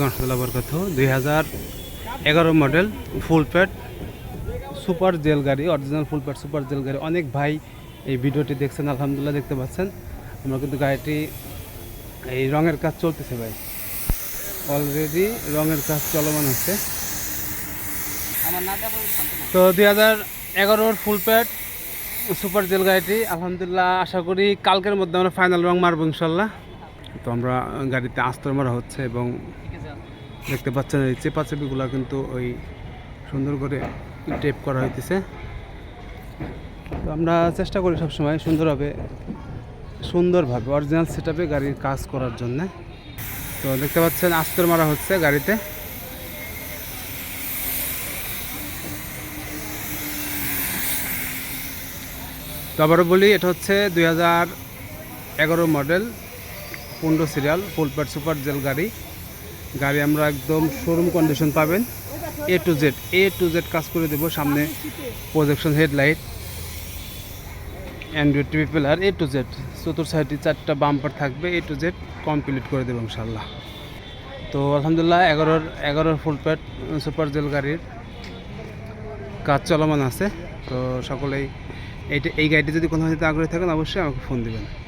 রহমতুল্লাহ বরকত দুই হাজার এগারো model full pad super gel গাড়ি original full pad super gel গাড়ি। অনেক ভাই এই ভিডিওটি দেখছেন, আলহামদুলিল্লাহ দেখতে পাচ্ছেন। আমরা কিন্তু গাড়িটি এই রঙের কাজ চলতেছে ভাই। অলরেডি রঙের কাজ চলমান হচ্ছে। তো দুই হাজার এগারোর ফুল প্যাড সুপার জেল গাড়িটি, আলহামদুলিল্লাহ আশা করি কালকের মধ্যে আমরা ফাইনাল রং মারবো ইনশাল্লাহ। তো আমরা গাড়িতে আস্তর মারা হচ্ছে এবং দেখতে পাচ্ছেন এই চেপা চেপিগুলো কিন্তু ওই সুন্দর করে টেপ করা হইতেছে। তো আমরা চেষ্টা করি সবসময় সুন্দরভাবে সুন্দরভাবে অরিজিনাল সেট গাড়ির কাজ করার জন্য। তো দেখতে পাচ্ছেন আস্তর মারা হচ্ছে গাড়িতে। তো আবারও বলি, এটা হচ্ছে দুই হাজার এগারো মডেল, পনেরো serial full pad super gel গাড়ি। গাড়ি আমরা একদম শোরুম কন্ডিশন পাবেন। A to Z A to Z কাজ করে দেবো সামনে projection headlight android TV player A to Z চতুর সাইডে চারটা বাম্পার থাকবে এ টু জেড কমপ্লিট করে দেবো ইনশাল্লাহ তো আলহামদুলিল্লাহ এগারোর এগারোর ফুল প্যাড সুপার জেল গাড়ির কাজ চলমান আছে। তো সকলেই এইটা এই গাড়িটি যদি কোনো আগ্রহী থাকেন, অবশ্যই আমাকে ফোন দিবেন।